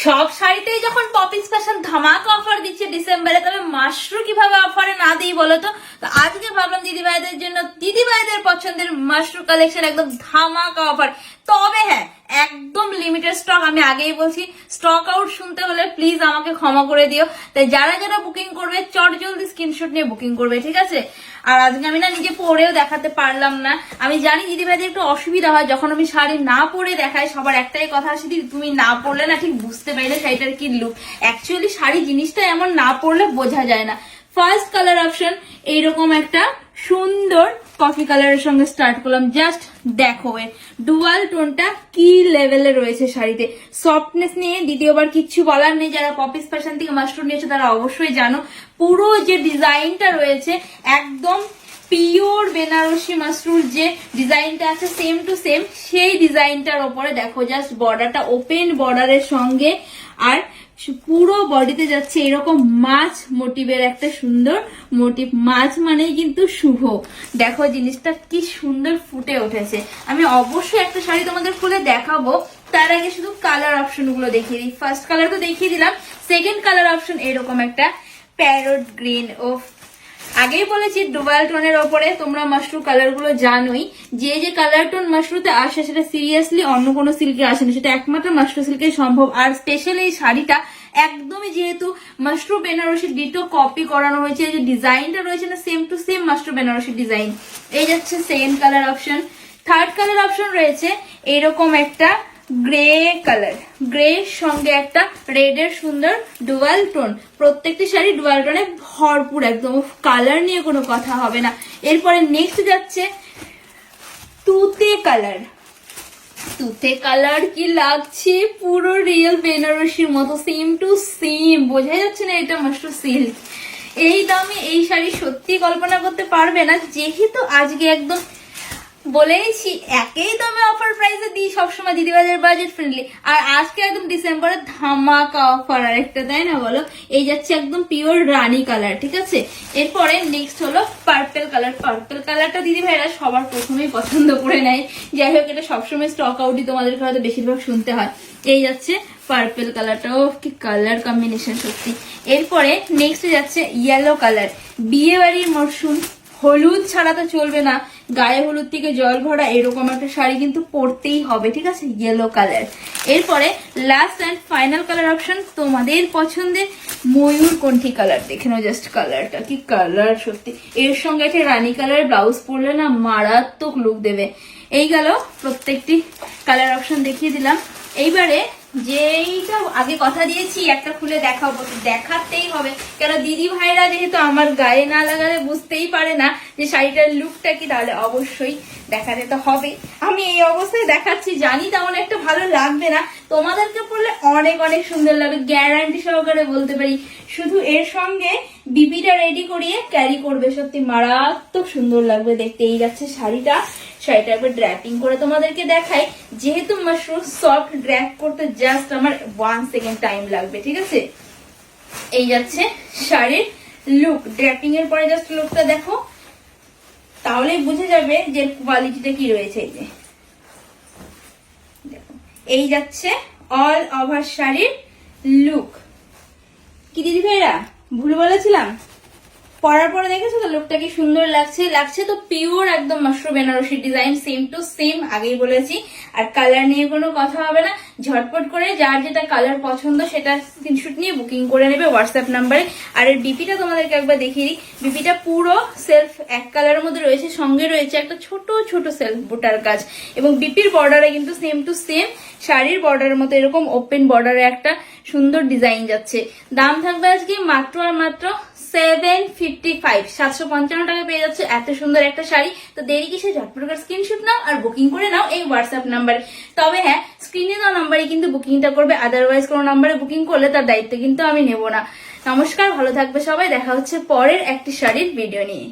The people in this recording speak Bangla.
সব শাড়িতেই যখন পপিস ফ্যাশন ধামাকা অফার দিচ্ছে ডিসেম্বরে, তবে মাশরু কীভাবে অফারে না দিই বলো তো? আজকে ভাবলাম দিদি ভাইদের জন্য দিদি ভাইদের পছন্দের মাশরু কালেকশন একদম ধামাকা অফার তবে হ্যাঁ একদম লিমিটেড স্টক আমি আগেই বলছি স্টক আউট শুনতে হলে প্লিজ আমাকে ক্ষমা করে দিও। তাই যারা যারা বুকিং করবে, চট জলদি স্ক্রিনশট নিয়ে বুকিং করবে, ঠিক আছে? আর আজকে আমি না নিজে পরেও দেখাতে পারলাম না। আমি জানি দিদি ভাইদের একটু অসুবিধা হয়, যখন আমি শাড়ি না পরে দেখাই, সবার একটাই কথা আসে দিদি, তুমি না পরলে না ঠিক বুঝতে পারি না শাড়িটার কি লুক অ্যাকচুয়ালি শাড়ি জিনিসটা এমন না পরলে বোঝা যায় না। ফার্স্ট কালার অপশন এইরকম একটা সুন্দর কফি কালারের সঙ্গে স্টার্ট করলাম। জাস্ট দেখো এর ডুয়াল টোনটা কি লেভেলে রয়েছে শাড়িতে? সফটনেস নিয়ে দ্বিতীয়বার কিচ্ছু বলার নেই। যারা পপিস ফ্যাশন থেকে মাস্টার নিয়েছে, তারা অবশ্যই জানো, পুরো যে ডিজাইনটা রয়েছে, একদম পিওর বেনারসি মাসরুর যে ডিজাইনটা আছে সেম টু সেম সেই ডিজাইনটার ওপরে দেখো জাস্ট বর্ডারটা ওপেন বর্ডারের সঙ্গে আর পুরো বডিতে যাচ্ছে এরকম মাছ মোটিভের একটা সুন্দর মোটিভ। মাছ মানেই কিন্তু শুভ। দেখো জিনিসটা কি সুন্দর ফুটে উঠেছে। আমি অবশ্যই একটা শাড়ি তোমাদের খুলে দেখাবো। তার আগে শুধু কালার অপশনগুলো দেখিয়ে দিই। ফার্স্ট কালার তো দেখিয়ে দিলাম। সেকেন্ড কালার অপশন এরকম একটা প্যারোট গ্রিন ও আগেই বলেছি ডুবাল টোনের ওপরে তোমরা মাশরু কালারগুলো জানোই। যে যে কালার টোন মাশরুতে আসে সেটা সিরিয়াসলি অন্য কোনো সিল্কে আসে না। সেটা একমাত্র মাশরু সিল্কে সম্ভব। আর স্পেশালি এই শাড়িটা একদমই যেহেতু মাশরু বেনারসি ডিটো কপি করানো হয়েছে যে ডিজাইনটা রয়েছে না same to same Mashru Banarasi design এই যাচ্ছে second colour option third colour option রয়েছে, এরকম একটা গ্রে কালার গ্রে সঙ্গে একটা রেড এর সুন্দর ডুয়াল টোন প্রত্যেকটি শাড়ি ডুয়াল টোনে ভরপুর, একদম কালার নিয়ে কোনো কথা হবে না। এরপরে নেক্সট যাচ্ছে তুতে কালার তুতে কালার কি লাগছে? পুরো রিয়েল বেনারসির মতো সেম টু সেম বোঝা যাচ্ছে না এটা মাস্ট সিল্ক এই দামে এই শাড়ি সত্যি কল্পনা করতে পারবে না। যেহেতু আজকে একদম বলেইছি একই দামে অফার প্রাইসে দিই সবসময় দিদিবাজার বাজেট ফ্রেন্ডলি আর আজকে একদম ডিসেম্বরের ধামাকা অফার আর একটা তাই না বলো? এই যাচ্ছে একদম পিওর রানি কালার ঠিক আছে? এরপরে নেক্সট হলো পার্পেল কালার পার্পেল কালারটা দিদি ভাইরা সবার প্রথমেই পছন্দ করে নেয়। যাই হোক, এটা সবসময় স্টক আউটই তোমাদের হয়তো বেশিরভাগ শুনতে হয়। এই যাচ্ছে পার্পেল কালারটা ও কি কালার কম্বিনেশন সত্যি। এরপরে নেক্সট যাচ্ছে ইয়েলো কালার বিয়ে বাড়ির মরশুম। হলুদ ছাড়া তো চলবে না। গায়ে হলুদ থেকে জল ভরা এরকম একটা শাড়ি কিন্তু পরতেই হবে, ঠিক আছে? ইয়েলো কালার এরপরে last and final colour option তোমাদের পছন্দের ময়ূর কণ্ঠী কালার দেখে নাও জাস্ট কালারটা কি কালার সত্যি। এর সঙ্গে একটা রানী কালার ব্লাউজ পরলে না মারাত্মক লুক দেবে। এই গেল প্রত্যেকটি কালার অপশন দেখিয়ে দিলাম। এইবারে যেইটা আগে কথা দিয়েছি, একটা খুলে দেখাবো দেখাতেই হবে। কেন দিদি ভাইরা যেহেতু আমার গায়ে না লাগালে বুঝতেই পারে না যে শাড়িটার লুকটা কি, তাহলে অবশ্যই দেখাতে তো হবে। আমি এই অবস্থায় দেখাচ্ছি, জানি তেমন একটা ভালো লাগবে না। তোমাদেরকে পড়লে অনেক অনেক সুন্দর লাগবে। গ্যারান্টি সহকারে বলতে পারি, শুধু এর সঙ্গে বিপিটা রেডি করিয়ে ক্যারি করবে। সত্যি মারাত্মক সুন্দর লাগবে দেখতে। এই যাচ্ছে শাড়িটা। শাড়িটা একবার ড্র্যাপিং করে তোমাদেরকে দেখাই। যেহেতু মাশরুম সফট ড্র্যাপ করতে জাস্ট আমার ওয়ান সেকেন্ড টাইম লাগবে, ঠিক আছে? এই যাচ্ছে শাড়ির লুক ড্র্যাপিং এর পরে জাস্ট লুকটা দেখো। তাহলেই বুঝে যাবে যে কোয়ালিটিটা কি রয়েছে এই যে। এই যাচ্ছে অল ওভার শাড়ির লুক কি দিদি ভাইরা, ভুল বলেছিলাম? পরার পরে দেখেছ তো লোকটা কি সুন্দর লাগছে? লাগছে তো পিওর একদম mushroom Banarasi design same to same আগেই বলেছি। আর কালার নিয়ে কোনো কথা হবে না। ঝটপট করে যার যেটা কালার পছন্দ সেটা স্ক্রিনশুট নিয়ে বুকিং করে নেবে হোয়াটসঅ্যাপ নাম্বারে আর এর বিপিটা তোমাদেরকে একবার দেখিয়ে দিই। বিপিটা পুরো সেলফ এক কালারের মধ্যে রয়েছে, সঙ্গে রয়েছে একটা ছোট ছোট সেলফ বুটার কাজ এবং বিপির বর্ডারে কিন্তু সেম টু সেম শাড়ির বর্ডারের মতো এরকম ওপেন বর্ডারে একটা সুন্দর ডিজাইন যাচ্ছে। দাম থাকবে আজকে মাত্র আর মাত্র সেভেন ফিফটি ফাইভ সাতশো পঞ্চান্ন টাকা পেয়ে যাচ্ছে এত সুন্দর একটা শাড়ি। তো দেরি কিসে ঝটপট স্ক্রিনশট নাও আর বুকিং করে নাও এই হোয়াটসঅ্যাপ নাম্বারে তবে হ্যাঁ স্ক্রিনে দেওয়া নাম্বারে কিন্তু বুকিংটা করবে আদারওয়াইজ কোনো নাম্বারে বুকিং করলে তার দায়িত্ব কিন্তু আমি নেব না। নমস্কার, ভালো থাকবে সবাই, দেখা হচ্ছে পরের একটি শাড়ির ভিডিও নিয়ে।